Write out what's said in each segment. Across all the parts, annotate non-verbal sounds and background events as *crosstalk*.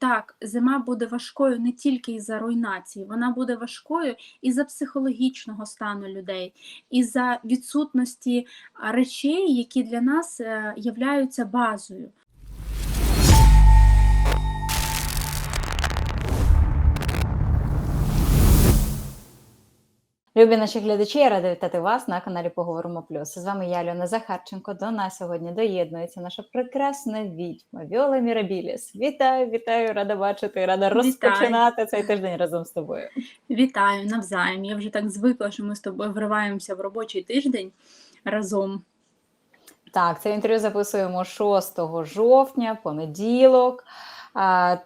так, зима буде важкою не тільки із-за руйнації, вона буде важкою і за психологічного стану людей, і за відсутності речей, які для нас е, являються базою. Любі наші глядачі, я рада вітати вас на каналі Поговоримо Плюс. З вами я, Альона Захарченко. До нас сьогодні доєднується наша прекрасна відьма Віола Мірабіліс. Вітаю, вітаю, рада бачити, рада Вітаю. розпочинати цей тиждень разом з тобою. Вітаю навзаєм. Я вже так звикла, що ми з тобою вриваємося в робочий тиждень разом. Так, це інтерв'ю записуємо 6 жовтня, понеділок.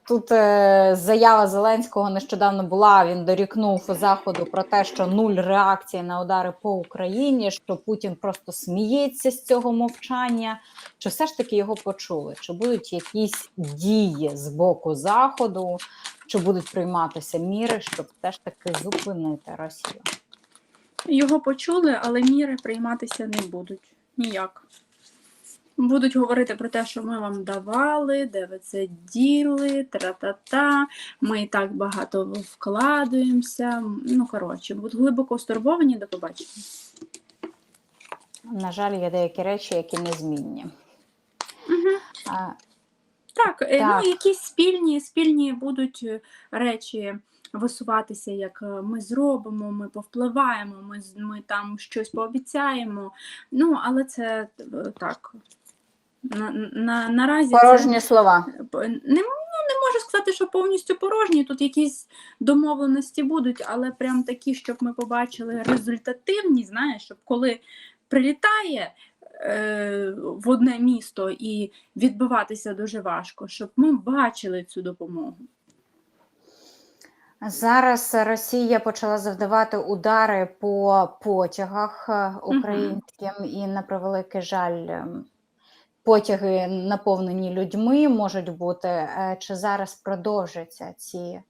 Тут е, заява Зеленського нещодавно була. Він дорікнув заходу про те, що нуль реакції на удари по Україні, що Путін просто сміється з цього мовчання. Чи все ж таки його почули? Чи будуть якісь дії з боку заходу, чи будуть прийматися міри, щоб все ж таки зупинити Росію? Його почули, але міри прийматися не будуть ніяк. Будуть говорити про те, що ми вам давали, де ви це діли, тра-та-та, ми і так багато вкладуємося. Ну, коротше, будуть глибоко стурбовані до побачення. На жаль, є деякі речі, які незмінні. Угу. А, Так, е, Так. ну якісь спільні, спільні будуть е, речі висуватися, як е, ми зробимо, ми повпливаємо, ми, ми там щось пообіцяємо. Ну, але це так. На, на, наразі Порожні слова. це п- не, ну, не можу сказати, що повністю порожні. Тут якісь домовленості будуть, але прям такі, щоб ми побачили результативні, знаєш, щоб коли прилітає е, в одне місто і відбиватися дуже важко, щоб ми бачили цю допомогу. Зараз Росія почала завдавати удари по потягах е, українським, і на превеликий жаль, ем, потяги наповнені людьми можуть бути. Е, Чи зараз продовжаться ці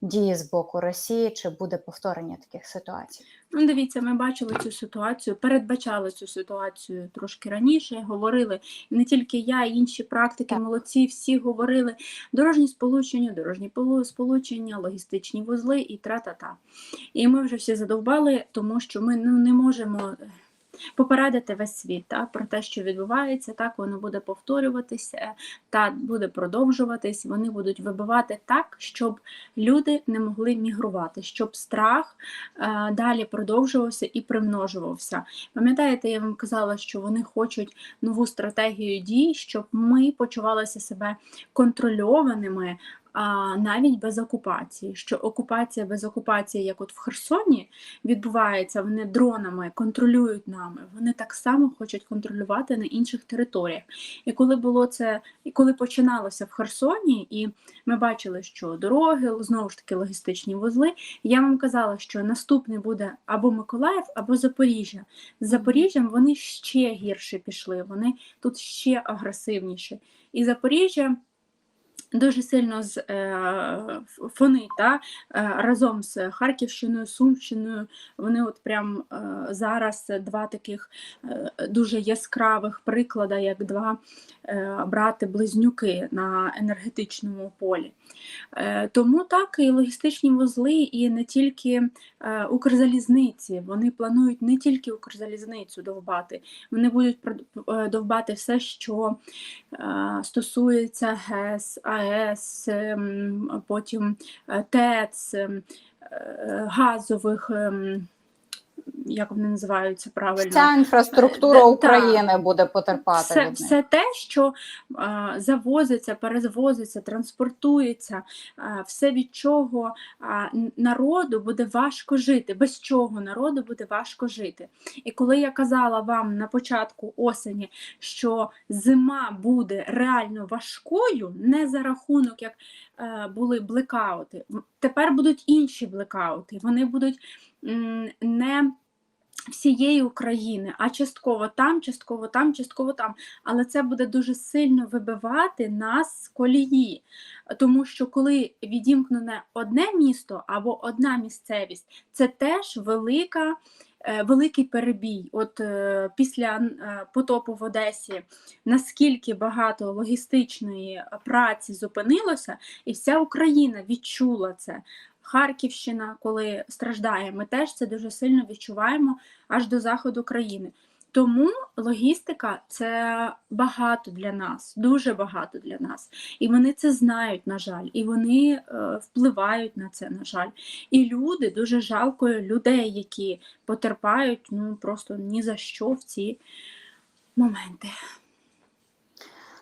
дії з боку Росії, чи буде повторення таких ситуацій? Ну, дивіться, ми бачили цю ситуацію, передбачали цю ситуацію трошки раніше. Говорили не тільки я, і інші практики, Так. молодці, всі говорили дорожні сполучення, дорожні полу- сполучення, логістичні вузли і тра-та-та. І ми вже всі задовбали, тому що ми ну, не можемо. Попередити весь світ та, про те, що відбувається, так воно буде повторюватися, та буде продовжуватись. Вони будуть вибивати так, щоб люди не могли мігрувати, щоб страх е, далі продовжувався і примножувався. Пам'ятаєте, я вам казала, що вони хочуть нову стратегію дій, щоб ми почувалися себе контрольованими. А навіть без окупації, що окупація без окупації, як от в Херсоні, відбувається, вони дронами контролюють нами. Вони так само хочуть контролювати на інших територіях. І коли було це, і коли починалося в Херсоні, і ми бачили, що дороги, знову ж таки, логістичні вузли, я вам казала, що наступний буде або Миколаїв, або Запоріжжя. З Запоріжжям вони ще гірше пішли, вони тут ще агресивніші. І Запоріжжя. Дуже сильно з е, ф- та, е, разом з Харківщиною, Сумщиною. Вони от прям е, зараз два таких дуже яскравих приклада, як два брати-близнюки на енергетичному полі. Тому так і логістичні вузли, і не тільки Укрзалізниці. Вони планують не тільки Укрзалізницю довбати, вони будуть довбати все, що стосується ГЕС, АЕС, ем, потім е, ТЕЦ, ем, е, газових. Як вони називаються правильно? Вся інфраструктура Е, та. України буде потерпати все, від них. все те, що е, завозиться, перевозиться, транспортується, е, все від чого е, народу буде важко жити, без чого народу буде важко жити. І коли я казала вам на початку осені, що зима буде реально важкою, не за рахунок, як е, були блекаути, тепер будуть інші блекаути. Вони будуть не всієї України, а частково там, частково там, частково там. Але це буде дуже сильно вибивати нас з колії. Тому що коли відімкнене одне місто або одна місцевість, це теж велика е, великий перебій. От е, після е, потопу в Одесі наскільки багато логістичної праці зупинилося, і вся Україна відчула це. Харківщина, коли страждає, ми теж це дуже сильно відчуваємо аж до заходу країни. Тому логістика це багато для нас, дуже багато для нас. І вони це знають, на жаль, і вони е, впливають на це, на жаль. І люди дуже жалко людей, які потерпають ну просто ні за що в ці моменти.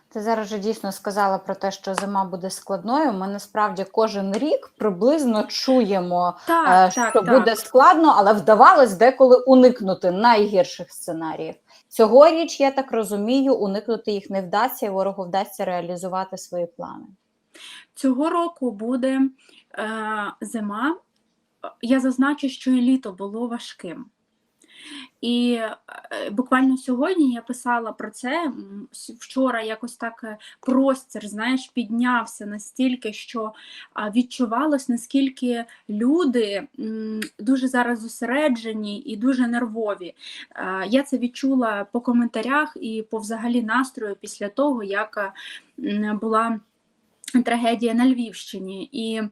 Ти зараз же дійсно сказала про те, що зима буде складною. Ми насправді кожен рік приблизно чуємо, е, Так, що так, так. буде складно, але вдавалось деколи уникнути найгірших сценаріїв. Цьогоріч, я так розумію, уникнути їх не вдасться, і ворогу вдасться реалізувати свої плани. Цього року буде е, зима. Я зазначу, що і літо було важким. І е, буквально сьогодні я писала про це. Вчора якось так е, простір, знаєш, піднявся настільки, що відчувалось, наскільки люди дуже зараз зосереджені і дуже нервові. Я це відчула по коментарях і по взагалі настрою після того, як е, була трагедія на Львівщині. І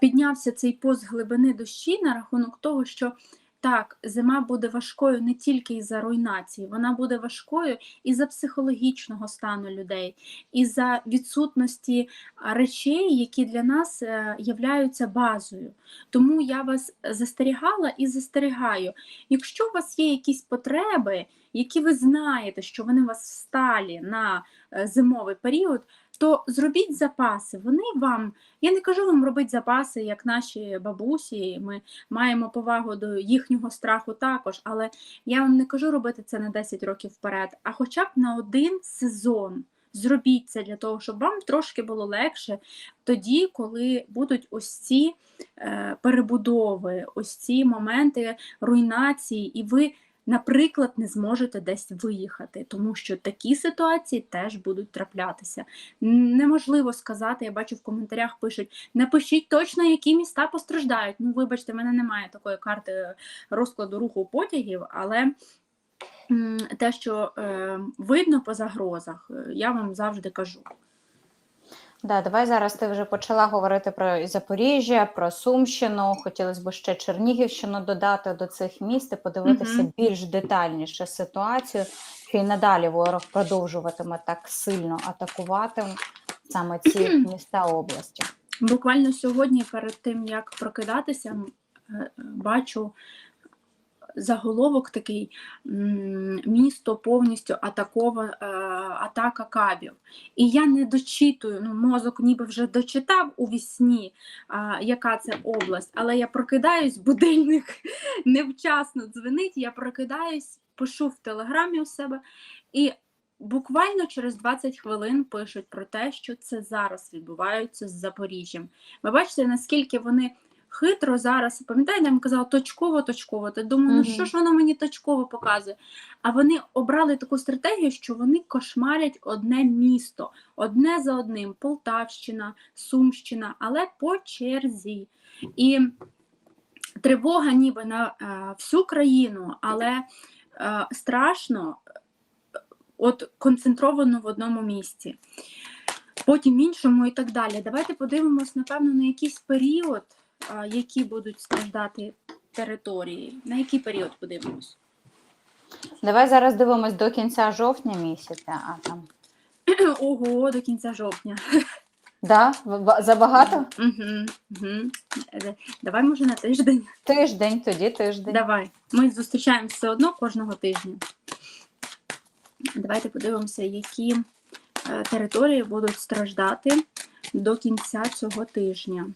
піднявся цей пост глибини душі на рахунок того, що так, зима буде важкою не тільки із-за руйнації, вона буде важкою і за психологічного стану людей, і за відсутності речей, які для нас е, являються базою. Тому я вас застерігала і застерігаю. Якщо у вас є якісь потреби, які ви знаєте, що вони у вас всталі на е, зимовий період, то зробіть запаси. Вони вам, я не кажу вам робити запаси, як наші бабусі. Ми маємо повагу до їхнього страху також, але я вам не кажу робити це на 10 років вперед, а хоча б на один сезон. Зробіть це для того, щоб вам трошки було легше тоді, коли будуть ось ці е, перебудови, ось ці моменти руйнації, і ви наприклад, не зможете десь виїхати, тому що такі ситуації теж будуть траплятися. Неможливо сказати, я бачу в коментарях пишуть: напишіть точно, які міста постраждають. Ну, вибачте, в мене немає такої карти розкладу руху потягів, але. Те, що е, видно по загрозах, е, я вам завжди кажу. Да, давай зараз ти вже почала говорити про Запоріжжя, про Сумщину. Хотілося б ще Чернігівщину додати до цих міст і подивитися Мгм. більш детальніше ситуацію, що і надалі ворог продовжуватиме так сильно атакувати саме ці міста області. Буквально сьогодні, перед тим як прокидатися, е, бачу заголовок такий: місто повністю атаковано, атака кабів. І я не дочитую, ну, мозок ніби вже дочитав у вісні, яка це область, але я прокидаюсь, будильник *laughs* невчасно дзвенить, я прокидаюсь, пишу в телеграмі у себе і. Буквально через 20 хвилин пишуть про те, що це зараз відбувається з Запоріжжям. Ви бачите, наскільки вони хитро зараз, пам'ятаєте, я вам казала точково, точково. Ти думаю, ну що ж воно мені точково показує? А вони обрали таку стратегію, що вони кошмарять одне місто, одне за одним: Полтавщина, Сумщина, але по черзі. І тривога ніби на е, всю країну, але е, страшно, е, от концентровано в одному місці. Потім іншому і так далі. Давайте подивимось, напевно, на якийсь період, а, які будуть страждати території. На який період подивимось? Давай зараз дивимось до кінця жовтня місяця, а там *clears throat* Ого, до кінця жовтня. *laughs* да? Забагато? Угу, угу. Давай, може, на тиждень. *laughs* Тиждень, тоді тиждень. Давай. Ми зустрічаємося все одно кожного тижня. Давайте подивимося, які е, території будуть страждати до кінця цього тижня.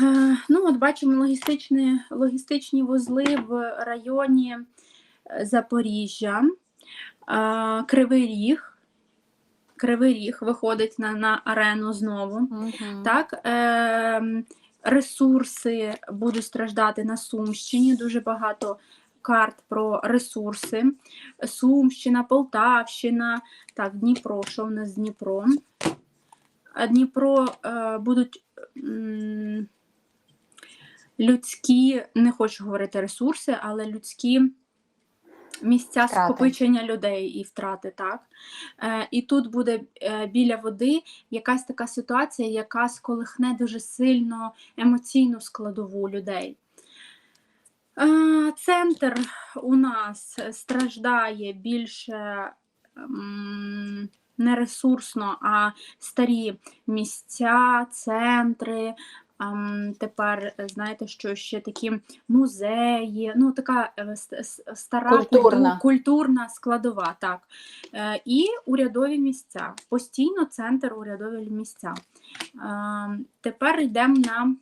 Е, Ну, от бачимо логістичні, логістичні вузли в районі е, Запоріжжя, Е, Кривий Ріг. Кривий Ріг виходить на, на арену знову. Мгм. Так, е, ресурси будуть страждати на Сумщині. Дуже багато карт про ресурси. Сумщина, Полтавщина, так, Дніпро, що в нас з Дніпром? Дніпро е, будуть м, людські, не хочу говорити ресурси, але людські місця Втрати. скопичення людей і втрати, так. Е, і тут буде е, біля води якась така ситуація, яка сколихне дуже сильно емоційну складову людей. Е, Центр у нас страждає більше м, не ресурсно, а старі місця, центри. Тепер е, знаєте, що ще такі музеї, ну така е, стара Культурна. культурна складова, так. Е, І урядові місця. Постійно центр урядові місця. Тепер йдемо на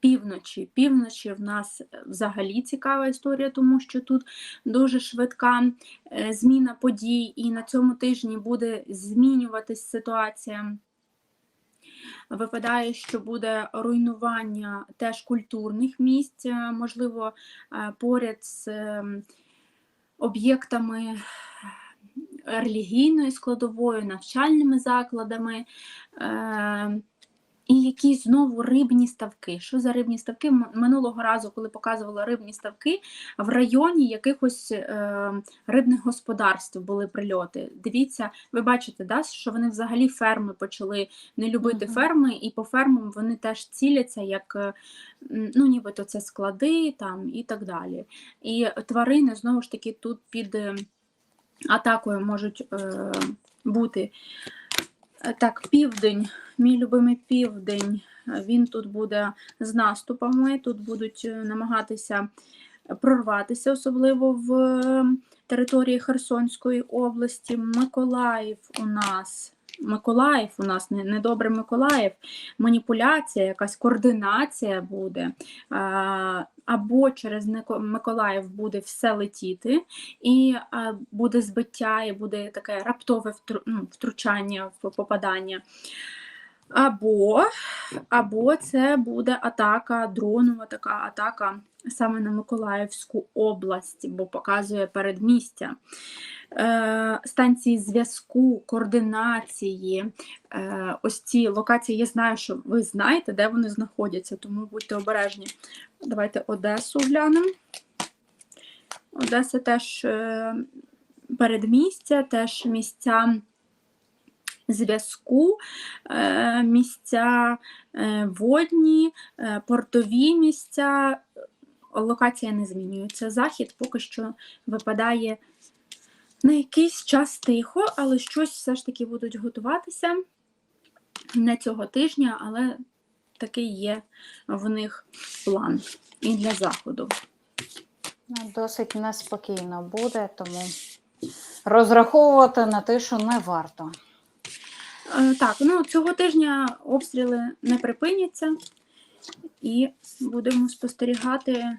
півночі. Півночі в нас взагалі цікава історія, тому що тут дуже швидка зміна подій, і на цьому тижні буде змінюватись ситуація. Випадає, що буде руйнування теж культурних місць, е, можливо, е, поряд з ем, об'єктами релігійною складовою, навчальними закладами. І якісь знову рибні ставки. Що за рибні ставки? Минулого разу, коли показувала рибні ставки, в районі якихось е, рибних господарств були прильоти. Дивіться, ви бачите, да, що вони взагалі ферми почали не любити Мгм. ферми, і по фермам вони теж ціляться, як е, ну, нібито це склади там, і так далі. І тварини знову ж таки тут під е, атакою можуть е, бути. Так, південь, мій любимий південь, він тут буде з наступами, тут будуть е, намагатися прорватися, особливо в е, території Херсонської області. Миколаїв у нас. Миколаїв у нас не, недобре Миколаїв, маніпуляція, якась координація буде, або через Миколаїв буде все летіти, і буде збиття, і буде таке раптове ну, втручання в попадання. Або, або це буде атака, дронова така атака саме на Миколаївську область, бо показує передмістя. Е, станції зв'язку, координації, е, ось ці локації, я знаю, що ви знаєте, де вони знаходяться, тому будьте обережні. Давайте Одесу глянемо. Одеса теж е, передмістя, теж місця зв'язку, місця водні, портові місця. Локація не змінюється. Захід поки що випадає на якийсь час тихо, але щось все ж таки будуть готуватися не цього тижня, але такий є в них план і для заходу. Ну, Досить неспокійно буде, тому розраховувати на тишу не варто. Е, Так, ну цього тижня обстріли не припиняться, і будемо спостерігати,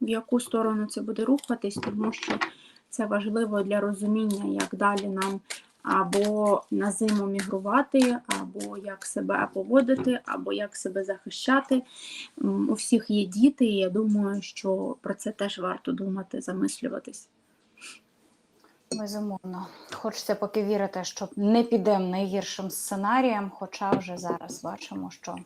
в яку сторону це буде рухатись, тому що це важливо для розуміння, як далі нам або на зиму мігрувати, або як себе поводити, або як себе захищати. У всіх є діти, і я думаю, що про це теж варто думати, замислюватись. Безумовно. Хочеться поки вірити, що не підемо найгіршим сценарієм, хоча вже зараз бачимо, що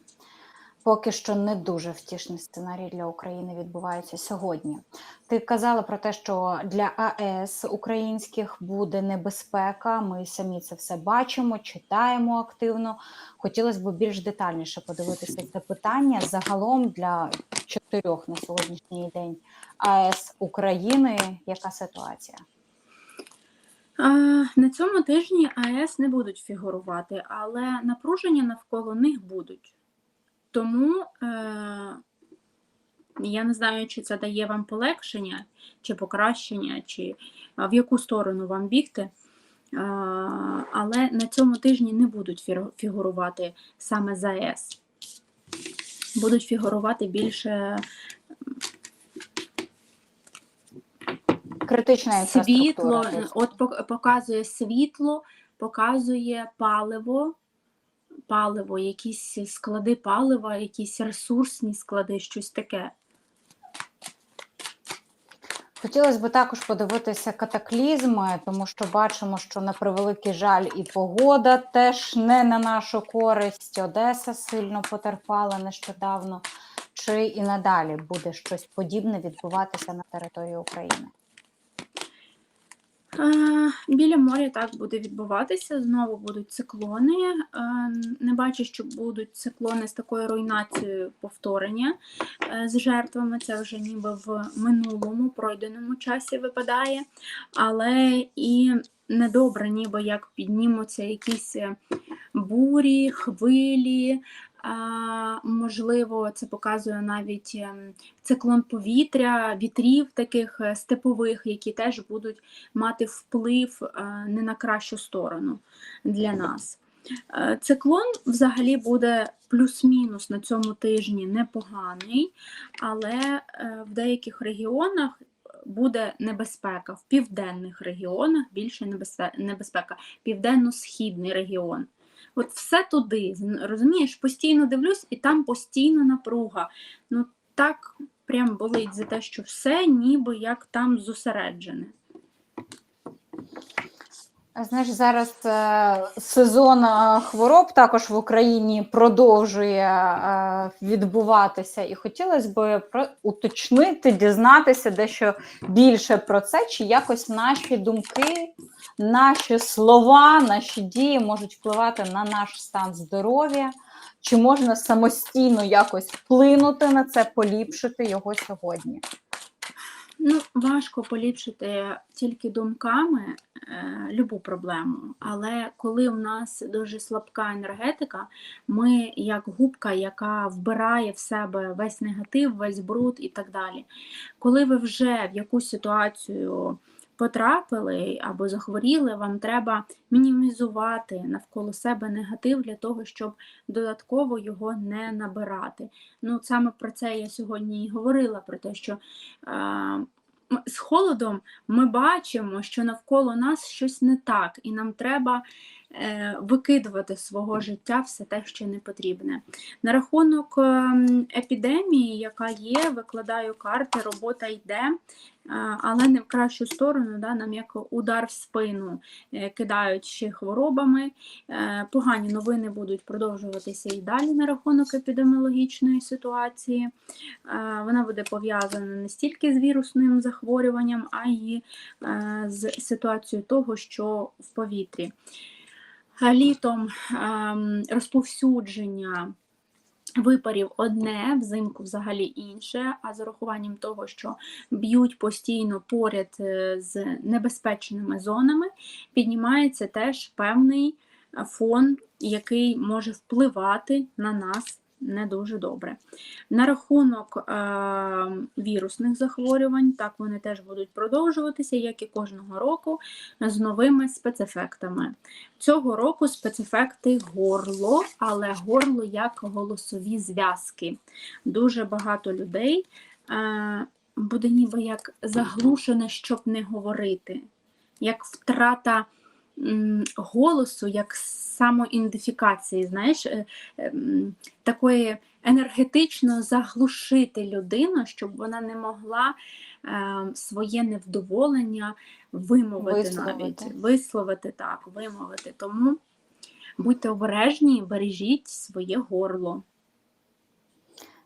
поки що не дуже втішний сценарій для України відбувається сьогодні. Ти казала про те, що для АЕС українських буде небезпека. Ми самі це все бачимо, читаємо активно. Хотілося б більш детальніше подивитися це питання загалом для чотирьох на сьогоднішній день АЕС України. Яка ситуація? На цьому тижні АЕС не будуть фігурувати, але напруження навколо них будуть. Тому е, я не знаю, чи це дає вам полегшення, чи покращення, чи в яку сторону вам бігти. А, але на цьому тижні не будуть фігурувати саме з АЕС. Будуть фігурувати більше Критична світло, от показує світло, показує паливо, паливо, якісь склади палива, якісь ресурсні склади, щось таке. Хотілося б також подивитися катаклізми, тому що бачимо, що на превеликий жаль і погода теж не на нашу користь. Одеса сильно потерпала нещодавно. Чи і надалі буде щось подібне відбуватися на території України? Біля моря так буде відбуватися. Знову будуть циклони. Не бачу, що будуть циклони з такою руйнацією повторення е, з жертвами. Це вже ніби в минулому пройденому часі випадає. Але і недобре, ніби як піднімуться якісь е, бурі, хвилі. Можливо, це показує навіть ем, циклон повітря, вітрів таких е, степових, які теж будуть мати вплив е, не на кращу сторону для нас. Е, Циклон взагалі буде плюс-мінус на цьому тижні непоганий, але в деяких регіонах буде небезпека. В південних регіонах більше небезпека, південно-східний регіон. От все туди, розумієш, постійно дивлюсь, і там постійно напруга. Ну так прям болить за те, що все ніби як там зосереджене. Знаєш, зараз е, сезон е, хвороб також в Україні продовжує е, відбуватися, і хотілося б уточнити, дізнатися дещо більше про це, чи якось наші думки, наші слова, наші дії можуть впливати на наш стан здоров'я, чи можна самостійно якось вплинути на це, поліпшити його сьогодні. Ну, важко поліпшити тільки думками е, любу проблему. Але коли у нас дуже слабка енергетика, ми як губка, яка вбирає в себе весь негатив, весь бруд і так далі. Коли ви вже в якусь ситуацію потрапили або захворіли, вам треба мінімізувати навколо себе негатив для того, щоб додатково його не набирати. Ну, саме про це я сьогодні і говорила, про те, що е, з холодом ми бачимо, що навколо нас щось не так, і нам треба викидувати з свого життя все те, що не потрібне. На рахунок ем, епідемії, яка є, викладаю карти, робота йде, е, але не в кращу сторону, да, нам як удар в спину е, кидають ще хворобами. Е, Погані новини будуть продовжуватися і далі на рахунок епідеміологічної ситуації. Е, Вона буде пов'язана не стільки з вірусним захворюванням, а й е, з ситуацією того, що в повітрі. Літом ем, розповсюдження випарів одне, взимку взагалі інше, а з урахуванням того, що б'ють постійно поряд е, з небезпечними зонами, піднімається теж певний фон, який може впливати на нас не дуже добре. На рахунок е, вірусних захворювань, так вони теж будуть продовжуватися, як і кожного року, з новими спецефектами. Цього року спецефекти горло, але горло як голосові зв'язки. Дуже багато людей е, буде ніби як заглушене, щоб не говорити, як втрата голосу, як самоідентифікації, знаєш, е, ем, такої енергетично заглушити людину, щоб вона не могла е, своє невдоволення вимовити Висловити. навіть, висловити так, вимовити. Тому будьте обережні, бережіть своє горло.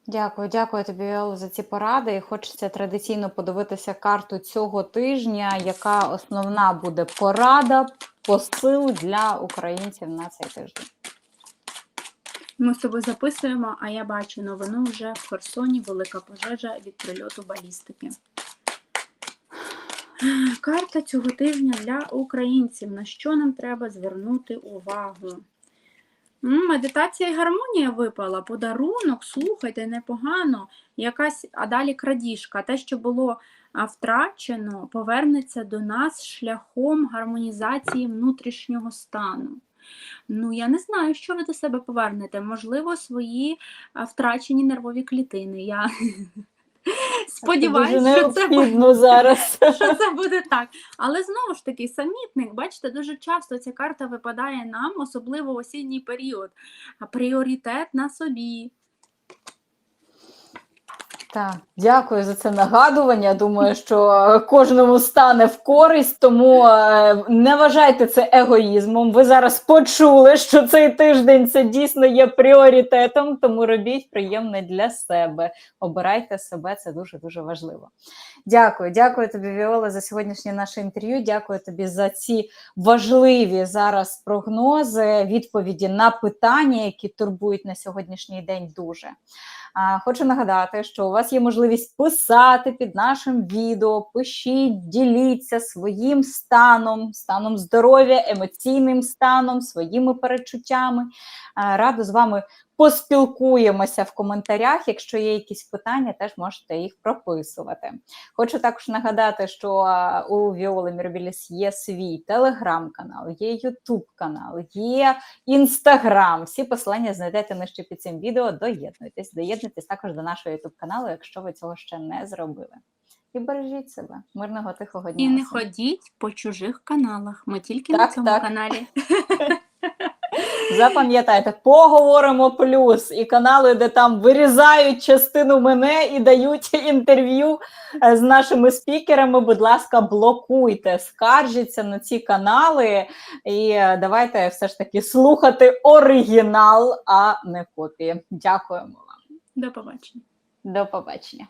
Дякую, дякую тобі, Віоло, за ці поради. І хочеться традиційно подивитися карту цього тижня, яка основна буде порада, посил для українців на цей тиждень. Ми з тобою записуємо, а я бачу новину вже в Херсоні велика пожежа від прильоту балістики. Карта цього тижня для українців. На що нам треба звернути увагу? Медитація і гармонія випала, подарунок, слухайте, непогано. Якась, а далі крадіжка. Те, що було втрачено, повернеться до нас шляхом гармонізації внутрішнього стану. Ну, я не знаю, що ви до себе повернете. Можливо, свої втрачені нервові клітини. Я *laughs* сподіваюся, що це буде зараз. *laughs* що це буде так. Але знову ж таки, самітник, бачите, дуже часто ця карта випадає нам, особливо в осінній період. Пріоритет на собі. Так, дякую за це нагадування. Думаю, що кожному стане в користь, тому е, не вважайте це егоїзмом. Ви зараз почули, що цей тиждень це дійсно є пріоритетом, тому робіть приємне для себе. Обирайте себе, це дуже дуже важливо. Дякую, дякую тобі, Віола, за сьогоднішнє наше інтерв'ю. Дякую тобі за ці важливі зараз прогнози, відповіді на питання, які турбують на сьогоднішній день дуже. Хочу нагадати, що у вас є можливість писати під нашим відео. Пишіть, діліться своїм станом, станом здоров'я, емоційним станом, своїми перечуттями. Рада з вами поспілкуємося в коментарях. Якщо є якісь питання, теж можете їх прописувати. Хочу також нагадати, що у Віоли Мірабіліс є свій телеграм-канал, є ютуб канал, є інстаграм. Всі посилання знайдете нижче під цим відео. Доєднуйтесь, доєднуйтесь також до нашого ютуб каналу, якщо ви цього ще не зробили. І бережіть себе, мирного тихого дня. І не ходіть по чужих каналах. Ми тільки Так, на цьому так. каналі. *laughs* Запам'ятайте, поговоримо плюс і канали, де там вирізають частину мене і дають інтерв'ю е, з нашими спікерами. Будь ласка, блокуйте, скаржіться на ці канали, і е, давайте все ж таки слухати оригінал, а не копії. Дякуємо вам. До побачення. До побачення.